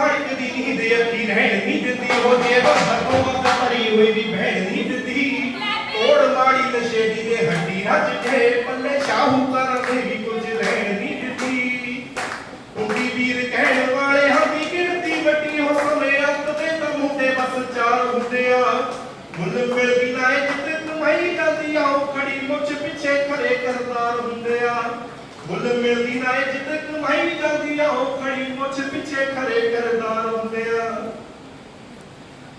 ਖੜਕ ਦੀ ਨੀ ਦੇ ਅੱਖੀ ਰਹਿਣ ਨਹੀਂ ਦਿੰਦੀ, ਉਹ ਜੇ ਬਹਰੋਂ ਵਕਤ ਭਰੀ ਹੋਈ ਦੀ ਭੈਣ ਨਹੀਂ ਦਿੰਦੀ। ਤੋੜ ਮਾੜੀ ਨਸ਼ੇੜੀ ਦੇ ਹੱਡੀ ਨਾ ਚਿੱਠੇ, ਪੱਲੇ ਸ਼ਾਹੂਕਾਰਾਂ ਦੇ ਵੀ ਕੁਝ ਲੈਣ ਨਹੀਂ ਦਿੰਦੀ। ਕੁੰਡੀ ਵੀਰ ਕਹਿਣ ਵਾਲੇ ਹਾਂ ਦੀ ਗਿਣਤੀ ਵੱਡੀ ਹੋ ਸਮੇਂ ਅੰਤ ਤੇ ਤਾਂ ਮੁੰਡੇ ਬਸ ਚਾਰ ਹੁੰਦੇ ਆ। ਮੁੱਲ ਮਿਲਦੀ ਨਾ ਇਹ ਜਿੱਤੇ ਤੁਮਾਈ ਜਾਂਦੀ ਆ, ਉਹ ਖੜੀ ਮੁੱਛ ਪਿੱਛੇ ਖੜੇ ਕਰਤਾਰ ਹੁੰਦੇ ਆ ਮੁੱਲ ਮਿਲਦੀ ਨਾ ਇਹ ਜਿੱਤੇ ਤੁਮਾਈ ਜਾਂਦੀ ਆ, ਉਹ ਖੜੀ ਮੁੱਛ ਪਿੱਛੇ ਖੜੇ ਕਰਤਾਰ ਹੁੰਦੇ ਆ।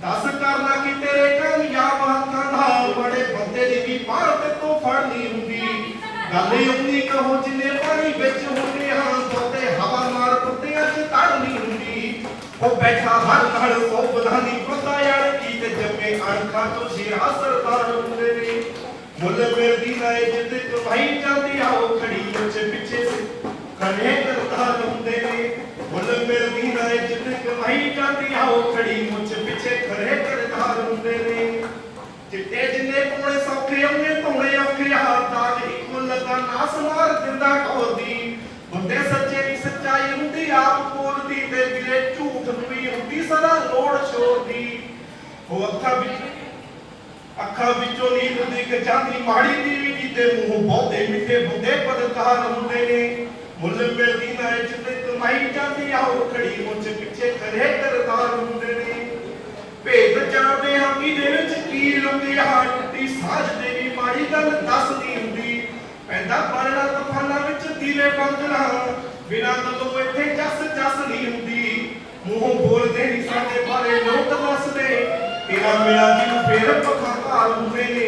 ਦੱਸ ਕਰਨਾ ਕਿ ਤੇਰੇ ਕਾਮਯਾਬ ਹੱਥਾਂ ਨਾਲ ਬੜੇ ਬੰਦੇ ਦੀ ਵੀ ਬਾਹ ਤੇ ਤੋਂ ਫੜਨੀ ਹੁੰਦੀ। ਗੱਲ ਹੀ ਉਨੀ ਕਹੋ ਜਿੰਨੇ ਪਾਣੀ ਵਿੱਚ ਹੁੰਦੇ ਹਾਂ ਤੋਤੇ ਹਵਾ ਮਾਰ ਕੁੱਤਿਆਂ 'ਚ ਤੜਨੀ ਹੁੰਦੀ। ਉਹ ਬੈਠਾ ਹਰ ਨਾਲ ਉਹ ਬਧਾਨੀ ਪਤਾ ਯਾਰ ਕੀ ਤੇ ਜੰਮੇ ਅਣਖਾਂ ਤੋਂ ਸ਼ੇਰਾ ਸਰਦਾਰ ਹੁੰਦੇ ਨੇ। ਮੁੱਲ ਮਿਲਦੀ ਨਾ ਇਹ ਜਿੱਦ ਕਮਾਈ ਜਾਂਦੀ ਆ, ਉਹ ਖੜੀ ਮੁੱਛ ਪਿੱਛੇ ਖੜੇ ਕਰਤਾਰ ਹੁੰਦੇ ਨੇ। ਮੁੱਲ ਮਿਲਦੀ ਨਾ ਇਹ ਜਿੱਦ ਕਮਾਈ ਜਾਂਦੀ ਆ, ਉਹ ਖੜੀ ਮੁੱਛ ਪਿੱਛੇ ਖੜੇ ਕਰਤਾਰ ਹੁੰਦੇ ਨੇ। ਚਿੱਟੇ ਜਿੰਨੇ ਕੋਲੇ ਸੌਖੇ ਉਹਨੇ ਧੋਣੇ ਔਖੇ ਆ ਗਈ ਕੁੱਲ ਦਾ ਨਾਸ ਮਾਰ ਦਿੰਦਾ ਕੋਦੀ ਬੰਦੇ ਸੱਚੇ ਦੀ ਸੱਚਾਈ ਹੁੰਦੀ, ਆਪ ਬੋਲਦੀ ਤੇ ਵੀਰੇ ਝੂਠ ਨੂੰ ਵੀ ਹੁੰਦੀ, ਸਦਾ ਲੋੜ ਸ਼ੋਰ ਉਹ ਅੱਖਾਂ ਵਿੱਚ ਅੱਖਾਂ ਵਿੱਚੋਂ ਨੀਂਦ ਦਿਖ ਜਾਂਦੀ ਮਾੜੀ ਨੀਵੀਂ ਦੀ ਤੇ ਮੂੰਹ ਬਹੁਤੇ ਮਿੱਠੇ ਬੰਦੇ ਪਦਕਾਰ ਹੁੰਦੇ ਨੇ। ਮੁੱਲ ਮਿਲਦੀ ਨਾ ਇਹ ਜਿੱਤੇ ਕਮਾਈ ਜਾਂਦੀ ਆ, ਉਹ ਖੜੀ ਮੁੱਛ ਪਿੱਛੇ ਖੜੇ ਕਰਤਾਰ ਹੁੰਦੇ ਨੇ। ਭੇਦ ਜਾਣਦੇ ਹਾਂ ਕਿ ਦੇ ਵਿੱਚ ਕੀ ਲੁਕੀ ਆ ਟੁੱਟੀ ਸਾਜ ਦੇ ਵੀ ਮਾੜੀ ਗੱਲ ਦੱਸਦੀ ਹੁੰਦੀ। ਪੈਂਦਾ ਪਰਣਾ ਤਫਾਨਾਂ ਵਿੱਚ ਦੀਵੇ ਬੰਦਣਾ ਬਿਨਾਂ ਤਦੋਂ ਇੱਥੇ ਜਸ ਜਸ ਨਹੀਂ ਹੁੰਦੀ। ਮੂੰਹ ਬੋਲਦੇ ਨਹੀਂ ਸਾਡੇ ਬਾਰੇ, ਲੋਕ ਦੱਸਦੇ। ਤੇਰਾ ਮੇਰਾ ਦਿਲ ਫੇਰ ਪੱਖਾ ਘਾਲ ਹੁੰਦੇ ਨੇ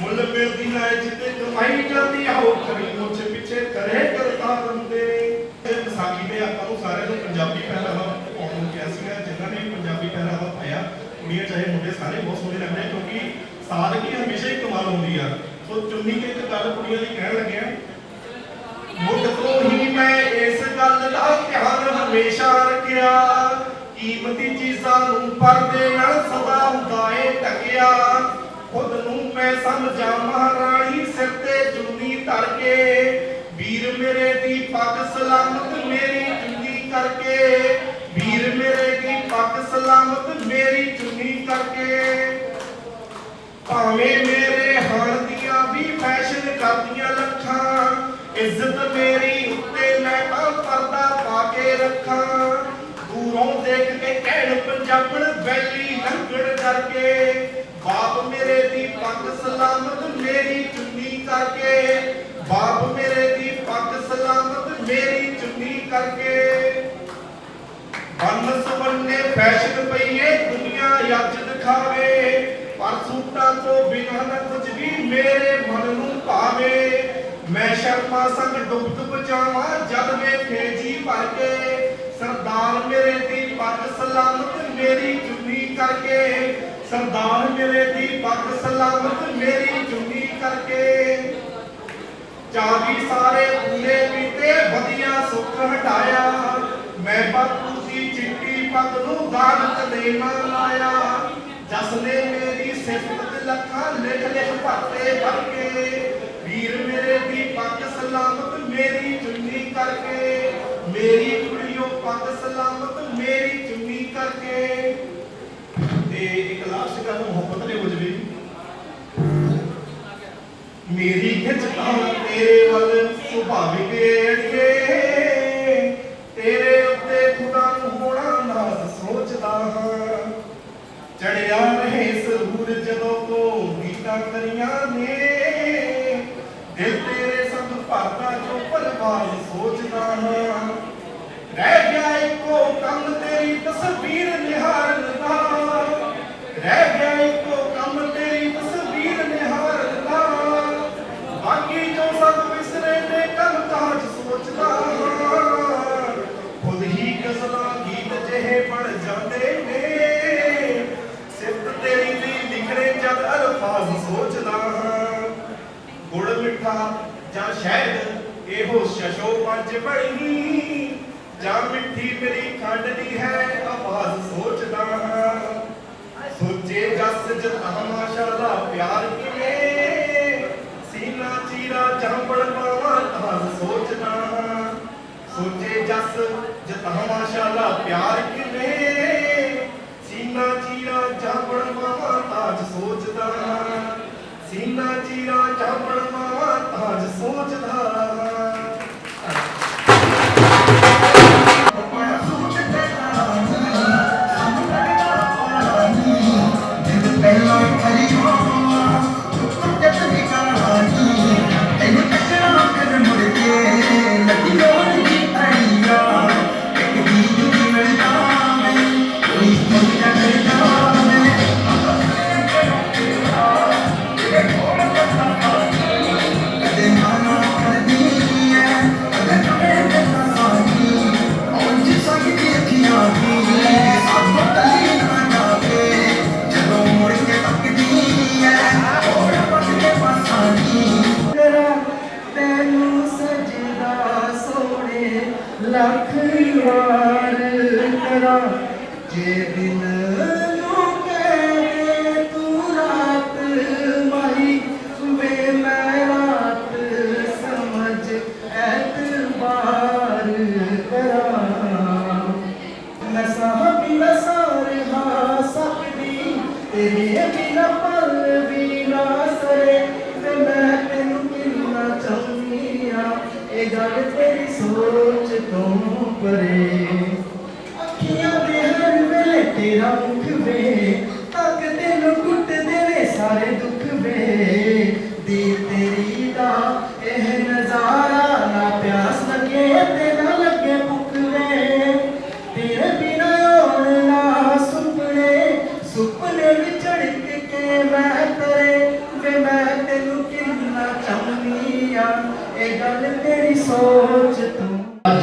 ਮੁੱਲ ਮਿਲਦੀ ਨਾ ਇਹ ਜਿੱਤੇ ਕਮਾਈ ਜਾਂਦੀ ਆ ਉਹ ਖੜੀ ਮੁੱਛ ਪਿੱਛੇ ਕਰੇ ਕਰਤਾਰ ਹੁੰਦੇ ਨੇ ਇਹ ਵਿਸਾਖੀ ਤੇ ਆਪਾਂ ਨੂੰ ਸਾਰਿਆਂ ਨੂੰ ਪੰਜਾਬੀ ਪਹਿਰਾਵਾ ਪਾਉਣ ਨੂੰ ਕਿਹਾ ਸੀਗਾ, ਜਿਨ੍ਹਾਂ ਨੇ ਵੀ ਪੰਜਾਬੀ ਪਹਿਰਾਵਾ ਪਾਇਆ, ਕੁੜੀਆਂ ਚਾਹੇ ਮੁੰਡੇ, ਸਾਰੇ ਬਹੁਤ ਸੋਹਣੇ ਲੱਗਦੇ ਆ ਕਿਉਂਕਿ ਸਾਦਗੀ ਹਮੇਸ਼ਾ ਹੀ ਕਮਾਲ ਹੁੰਦੀ ਆ। ਸੋ ਚੁੰਨੀ ਤੇ ਇੱਕ ਗੱਲ ਕੁੜੀਆਂ ਦੀ ਕਹਿਣ ਲੱਗਿਆ ਮੁੱਢ ਤੋਂ ਹੀ ਮੈਂ ਇਸ ਗੱਲ ਦਾ ਧਿਆਨ ਹਮੇਸ਼ਾ ਰੱਖਿਆ, ਕੀਮਤੀ ਚੀਜ਼ਾਂ ਨੂੰ ਪਰਦੇ ਨਾਲ ਸਦਾ ਹੁੰਦਾ ਏ ਢਕਿਆ ਖੁਦ ਨੂੰ ਮੈਂ ਸਮਝਾਂ ਮਹਾਰਾਣੀ ਸਿਰ ਤੇ ਚੁੰਨੀ ਧਰ ਕੇ ਵੀਰ ਮੇਰੇ ਦੀ ਪੱਗ ਸਲਾਮਤ, ਮੇਰੀ ਚੁੰਨੀ ਕਰਕੇ। ਵੀਰ ਮੇਰੇ ਦੀ ਪੱਗ ਸਲਾਮਤ, ਮੇਰੀ ਚੁੰਨੀ ਕਰਕੇ। ਭਾਵੇਂ ਮੇਰੇ ਹਾਲ ਦੀਆਂ ਵੀ ਫੈਸ਼ਨ ਕਰਦੀਆਂ ਲੱਖਾਂ, ਇੱਜ਼ਤ ਮੇਰੀ ਉੱਤੇ ਮੈਂ ਤਾਂ ਪਰਦਾ ਪਾ ਕੇ ਰੱਖਾਂ। ਦੂਰੋਂ ਦੇਖ ਕੇ ਕਹਿਣ ਪੰਜਾਬਣ ਵੈਲੀ ਲੰਗੜ ਕਰਕੇ। ਬਾਪ ਮੇਰੇ ਦੀ ਪੱਗ ਸਲਾਮਤ, ਮੇਰੀ ਚੁੰਨੀ ਕਰਕੇ। ਬਾਪ ਮੇਰੇ ਦੀ ਪੱਗ ਸਲਾਮਤ, ਮੇਰੀ ਚੁੰਨੀ ਕਰਕੇ। ਬੰਨ ਸਵੰਨੇ ਫੈਸ਼ਨ ਪਈਏ, ਦੁਨੀਆ ਅੱਜ ਦਿਖਾਵੇ। ਪਰ ਸੂਟਾਂ ਤੋਂ ਬਿਨਾਂ ਨਾ ਕੁਝ ਵੀ ਮੇਰੇ ਮਨ ਨੂੰ ਭਾਵੇ। ਮੈਂ ਸ਼ਰਮਾ ਸੰਗ ਡੁੱਬ ਬਚਾਵਾਂ ਜਦ ਵੇਖੇ ਜੀ ਭਰ ਕੇ। ਸਰਦਾਰ ਮੇਰੇ ਦੀ ਪੱਗ ਸਲਾਮਤ, ਮੇਰੀ ਚੁੰਨੀ ਕਰਕੇ। ਸਰਦਾਰ ਮੇਰੇ ਦੀ ਪੱਗ ਸਲਾਮਤ, ਮੇਰੀ ਚੁੰਨੀ ਕਰਕੇ। ਚਾਬੀ ਸਾਰੇ ਪੂਰੇ ਪੀਤੇ ਵਧੀਆ ਸੁੱਖ ਹਟਾਇਆ। ਮੈਂ ਬਾਪੂ ਦੀ ਚਿੱਟੀ ਪੱਗ ਨੂੰ ਦਾਨ ਕਦੇ ਲਾਇਆ। ਜਸ ਨੇ ਮੇਰੀ ਸਿਫਤ ਲੱਖਾਂ ਲਿਖ ਲਿਖ ਭਰਤੇ ਭਰ ਕੇ ਵੀਰ ਮੇਰੇ ਦੀ ਪੱਗ ਸਲਾਮਤ, ਮੇਰੀ ਚੁੰਨੀ ਕਰਕੇ। ਮੇਰੀ ਕੁੜੀਓ ਪੱਗ ਸਲਾਮਤ, ਮੇਰੀ ਚੁੰਨੀ ਕਰਕੇ। ਤੇ ਇੱਕ ਲਾਸਟ ਮੁਹੱਬਤ ਦੇ ਹੋ ਜਵੇ ਮੇਰੀ ਖਿੱਚਤਾ ਤੇਰੇ ਵੱਲ ਸੁਭਾਵਿਕ ਏੜੀਏ। ਤੇਰੇ ਉੱਤੇ ਖੁਦਾ ਨੂੰ ਹੋਣਾ ਨਾਜ਼ ਸੋਚਦਾ ਹਾਂ। ਚੜਿਆ ਰਹੇ ਸਰੂਰ ਜਦੋਂ ਤੋਂ ਗੀਤਾਂ ਕਰੀਆਂ ਨੇ। ਦਿਲ ਤੇਰੇ ਸੰਗ ਭਰਦਾ ਜੋ ਪਰਵਾਜ਼ ਸੋਚਦਾ ਹਾਂ। ਰਹਿ ਗਿਆ ਇੱਕੋ ਕੰਮ ਤੇਰੀ ਤਸਵੀਰ ਨਿਹਾਰਨ ਖੁਦ ਹੀ ਗਜ਼ਲਾਂ ਗੀਤ ਜਿਹੇ ਬਣ ਜਾਂਦੇ ਨੇ। ਸਿਫਤ ਤੇਰੀ ਲਈ ਲਿਖਣੇ ਜਦ ਅਲਫਾਜ਼ ਸੋਚਦਾ ਹਾਂ। ਗੁੜ ਮਿੱਠਾ ਜਾਂ ਸ਼ਾਇਦ ਇਹੋ ਸ਼ਸ਼ੋ ਪੰਜ ਬਣੀ। ਜਾਂ ਮਿੱਠੀ ਮੇਰੀ ਖੰਡ ਦੀ ਹੈ ਸੋਚੇ ਜਸ ਜਤਾ ਮਾਸ਼ਾਅੱਲਾ ਪਿਆਰ ਕਿਵੇਂ? ਸੀਨਾ ਚੀਰਾ ਜਾਂਬੜ ਪਾਵਾਂ ਤਾਜ ਸੋਚਦਾ। ਸੀਨਾ ਚੀਰਾ ਜਾਂਬੜ ਪਾਵਾਂ ਤਾਜ ਸੋਚਦਾ। ਤੋਂ ਪਰੇ ਅੱਖੀਆਂ ਦੇ ਹਰ ਵੇਲੇ ਤੇਰਾ ਮੁਖ ਵੇ ਤੱਕ ਤੈਨੂੰ ਕੁੱਟ ਦੇਵੇ ਸਾਰੇ ਦੁੱਖ ਵੇ ਦੀ ਤੇਰੀ ਦਾ ਇਹ ਨਜ਼ਾਰਾ ਨਾ ਪਿਆਸ ਲੱਗੇ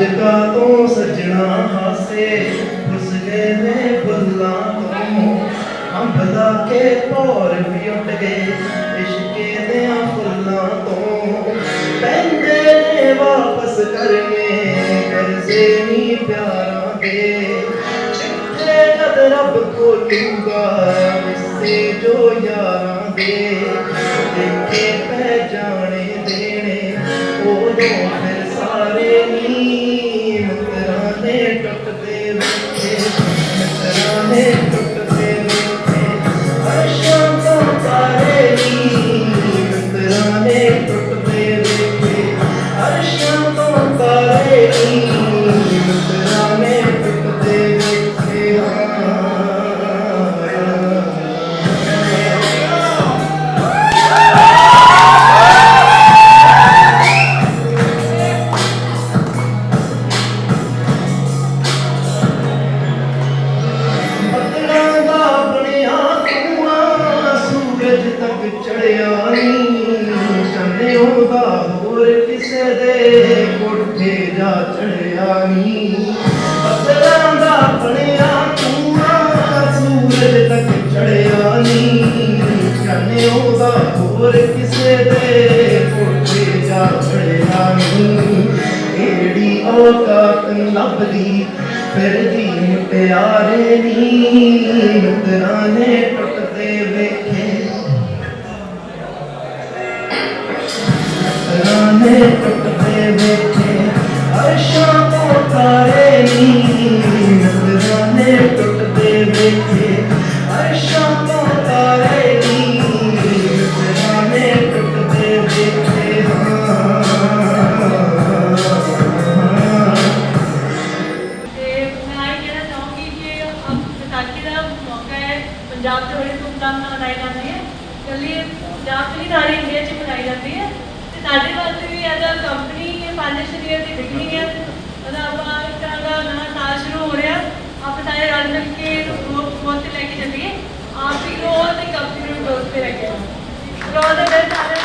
ਤੂੰ ਅੱਜ ਕਾ ਤੂੰ ਸਜਣਾ ਹਾਸੇ ਫੁੱਸ ਗਏ ਨੇ ਬੁੱਲਾਂ ਤੋਂ ਅੰਬਦਾ ਕੇ ਪੌਰ ਵੀ ਉੱਡ ਗਏ ਇਸ਼ਕੇ ਦੇ ਫੁੱਲਾਂ ਤੋਂ ਪੈਂਦੇ ਨੇ ਵਾਪਸ ਕਰਨੇ ਕਰਜ਼ੇ ਨੀ ਪਿਆਰਾਂ ਦੇ ਜਿੱਥੇ ਕਦ ਰੱਬ ਖੋਲੂਗਾ ਵਿਸੇ ਜੋ ਯਾਰਾਂ ਦੇ ਦੇਖੇ ਪੈ ਜਾਣੇ ਦੇਣੇ ਉਦੋਂ ਫਿਰ ਸਾਰੇ ਨੀ ਹੋਰ ਕਿਸੇ ਦੇ ਕੋਠੇ ਜਾ ਚੜਿਆ ਏੜੀ ਔਕਾਤ ਲੱਭਦੀ? ਫਿਰਦੀ ਮੁਟਿਆਰੇ ਨੀ ਮਿੱਤਰਾਂ ਨੇ ਟੁੱਟਦੇ ਵੇਖੇ। ਮਿੱਤਰਾਂ ਨੇ ਟੁੱਟਦੇ ਵੇਖੇ। ਪਾਕਿਸਤਾਨ में मनाई जाती है चलिए जाफरी थाली इंडिया च मनाई जाती है ਤੇ ਸਾਡੇ ਵਾਸਤੇ ਵੀ ਐਜ਼ ਅ ਕੰਪਨੀ ਇਹ ਫਾਈਨੈਂਸ਼ੀਅਲ ਈਅਰ ਦੀ ਬਿਗਨਿੰਗ ਹੈ। ਮਤਲਬ ਆਪਾਂ ਦਾ ਨਵਾਂ ਸਾਲ ਸ਼ੁਰੂ ਹੋ ਰਿਹਾ। ਆਪਾਂ ਸਾਰੇ ਰਲ ਮਿਲ ਕੇ ਗਰੋਥ ਗੋਲ ਤੇ ਲੈ ਕੇ ਚੱਲੀਏ। ਆਪ ਵੀ ਗਰੋਥ ਤੇ ਕੰਪਨੀ ਨੂੰ ਗਰੋਥ ਤੇ ਰੱਖਿਆ। ਗਰੋਥ ਦੇ ਸਾਰੇ